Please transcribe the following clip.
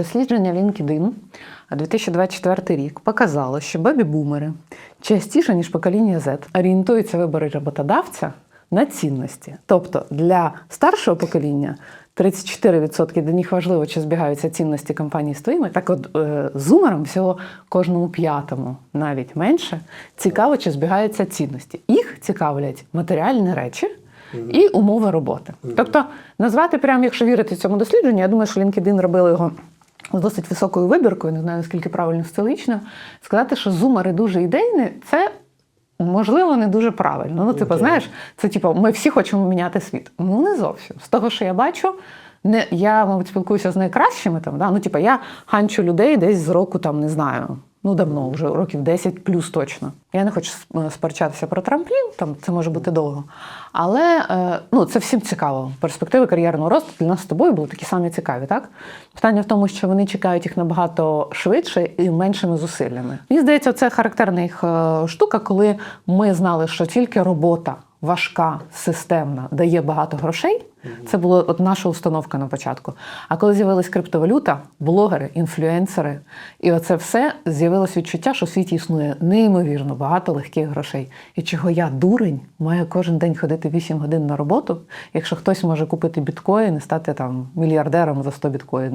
Дослідження LinkedIn 2024 рік показало, що бебі-бумери частіше, ніж покоління Z, орієнтуються вибори роботодавця на цінності. Тобто для старшого покоління 34% для них важливо, чи збігаються цінності компанії з твоїми. Так от е, зумерам всього кожному п'ятому, навіть менше, цікаво, чи збігаються цінності. Їх цікавлять матеріальні речі і умови роботи. Тобто, назвати прямо, якщо вірити цьому дослідженню, я думаю, що LinkedIn робили його з досить високою вибіркою, не знаю наскільки правильно стилічно, Сказати, що зумери дуже ідейні, це можливо не дуже правильно. Ну, типу, okay. знаєш, це типу, ми всі хочемо міняти світ. Ну не зовсім. З того, що я бачу, не я, мабуть, спілкуюся з найкращими там. Да? Ну, типу, я ханчу людей десь з року, там, не знаю. Ну, давно, вже років 10 плюс точно. Я не хочу сп- сперечатися про трамплін, там це може бути довго. Але е, ну, це всім цікаво. Перспективи кар'єрного росту для нас з тобою були такі самі цікаві, так? Питання в тому, що вони чекають їх набагато швидше і меншими зусиллями. Мені здається, це характерна їх е, штука, коли ми знали, що тільки робота важка, системна, дає багато грошей. Це була от наша установка на початку. А коли з'явилась криптовалюта, блогери, інфлюенсери, і оце все з'явилось відчуття, що в світі існує неймовірно багато легких грошей. І чого я, дурень, маю кожен день ходити 8 годин на роботу, якщо хтось може купити біткоін і стати там мільярдером за 100 біткоїнів.